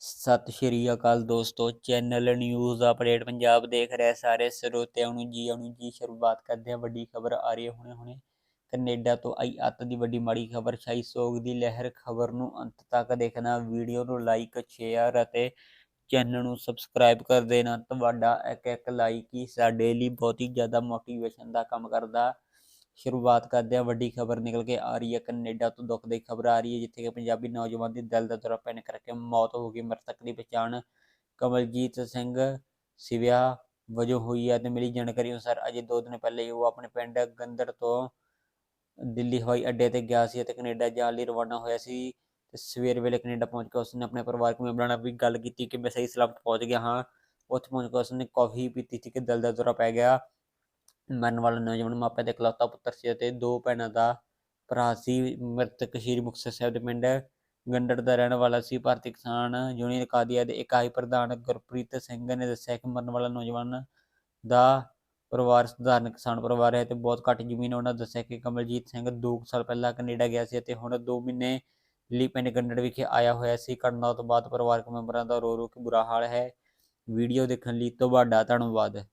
ਸਤਿ ਸ਼੍ਰੀ ਅਕਾਲ ਦੋਸਤੋ, channel news update Punjab ਦੇਖ ਰਹੇ ਸਾਰੇ ਸਰੋਤਿਆਂ ਨੂੰ ਜੀ, ਆਉਣ ਜੀ, ਸ਼ੁਰੂਆਤ ਕਰਦੇ ਹਾਂ ਵੱਡੀ ਖਬਰ ਆ ਰਹੀ ਹੈ ਹੁਣੇ ਹੁਣੇ। ਕੈਨੇਡਾ ਤੋਂ ਆਈ ਅੱਤ ਦੀ ਵੱਡੀ ਮਾੜੀ ਖਬਰ ਛਾਈ ਸੋਗ ਦੀ ਲਹਿਰ ਖਬਰ ਨੂੰ ਅੰਤ ਤੱਕ ਦੇਖਣਾ, ਵੀਡੀਓ ਨੂੰ ਲਾਈਕ ਸ਼ੇਅਰ ਅਤੇ ਚੈਨਲ ਨੂੰ ਸਬਸਕ੍ਰਾਈਬ ਕਰ ਦੇਣਾ। ਤੁਹਾਡਾ ਇੱਕ ਇੱਕ ਲਾਈਕ ਹੀ ਸਾਡੇ ਲਈ ਬਹੁਤ ਹੀ ਜ਼ਿਆਦਾ ਮੋਟੀਵੇਸ਼ਨ ਦਾ ਕੰਮ ਕਰਦਾ। ਸ਼ੁਰੂਆਤ ਕਰਦੇ ਹਾਂ, ਵੱਡੀ ਖਬਰ ਨਿਕਲ ਕੇ ਆ ਰਹੀ ਹੈ, ਕੈਨੇਡਾ ਤੋਂ ਦੁੱਖ ਦੀ ਖਬਰ ਆ ਰਹੀ ਹੈ, ਜਿੱਥੇ ਕਿ ਪੰਜਾਬੀ ਨੌਜਵਾਨ ਦੀ ਦਿਲ ਦਾ ਦੌਰਾ ਪੈਣ ਕਰਕੇ ਮੌਤ ਹੋ ਗਈ, ਮ੍ਰਿਤਕ ਦੀ ਪਛਾਣ ਕਮਲਜੀਤ ਸਿੰਘ ਸਿਵਿਆ ਵਜੋਂ ਹੋਈ ਹੈ ਤੇ ਮਿਲੀ ਜਾਣਕਾਰੀ ਅਨੁਸਾਰ ਅਜੇ ਦੋ ਦਿਨ ਪਹਿਲੇ ਹੀ ਉਹ ਆਪਣੇ ਪਿੰਡ ਗੰਦਰ ਤੋਂ ਦਿੱਲੀ ਹਵਾਈ ਅੱਡੇ ਤੇ ਗਿਆ ਸੀ ਅਤੇ ਕੈਨੇਡਾ ਜਾਣ ਲਈ ਰਵਾਨਾ ਹੋਇਆ ਸੀ ਤੇ ਸਵੇਰ ਵੇਲੇ ਕੈਨੇਡਾ ਪਹੁੰਚ ਕੇ ਉਸਨੇ ਆਪਣੇ ਪਰਿਵਾਰਕ ਮੈਂਬਰਾਂ ਨਾਲ ਵੀ ਗੱਲ ਕੀਤੀ ਕਿ ਮੈਂ ਸਹੀ ਸਲਾਮਤ ਪਹੁੰਚ ਗਿਆ ਹਾਂ। ਉੱਥੇ ਪਹੁੰਚ ਕੇ ਉਸਨੇ ਕਾਫੀ ਪੀਤੀ ਸੀ ਕਿ ਦਿਲ ਦਾ ਦੌਰਾ ਪੈ ਗਿਆ। ਮਰਨ ਵਾਲਾ ਨੌਜਵਾਨ ਮਾਪਿਆਂ ਦੇ ਇਕਲੌਤਾ ਪੁੱਤਰ ਸੀ ਅਤੇ ਦੋ ਭੈਣਾਂ ਦਾ ਭਰਾ ਸੀ, ਮ੍ਰਿਤਕ ਸ਼੍ਰੀ ਮੁਕਤਸਰ ਸਾਹਿਬ ਦੇ ਪਿੰਡ ਗੰਡੜ ਦਾ ਰਹਿਣ ਵਾਲਾ ਸੀ। ਭਾਰਤੀ ਕਿਸਾਨ ਯੂਨੀਅਨ ਕਾਦੀਆ ਦੇ ਇਕਾਈ ਪ੍ਰਧਾਨ ਗੁਰਪ੍ਰੀਤ ਸਿੰਘ ਨੇ ਦੱਸਿਆ ਕਿ ਮਰਨ ਵਾਲਾ ਨੌਜਵਾਨ ਦਾ ਪਰਿਵਾਰ ਸਧਾਰਨ ਕਿਸਾਨ ਪਰਿਵਾਰ ਹੈ ਤੇ ਬਹੁਤ ਘੱਟ ਜ਼ਮੀਨ ਉਹਨਾਂ ਦੱਸਿਆ ਕਿ ਕਮਲਜੀਤ ਸਿੰਘ 2 ਸਾਲ ਪਹਿਲਾਂ ਕੈਨੇਡਾ ਗਿਆ ਸੀ ਅਤੇ ਹੁਣ 2 ਮਹੀਨੇ ਲਈ ਪਿੰਡ ਗੰਡੜ ਵਿਖੇ ਆਇਆ ਹੋਇਆ ਸੀ। ਘਟਨਾ ਤੋਂ ਬਾਅਦ ਪਰਿਵਾਰਕ ਮੈਂਬਰਾਂ ਦਾ ਰੋ ਰੋ ਕੇ ਬੁਰਾ ਹਾਲ ਹੈ। ਵੀਡੀਓ ਦੇਖਣ ਲਈ ਤੁਹਾਡਾ ਧੰਨਵਾਦ।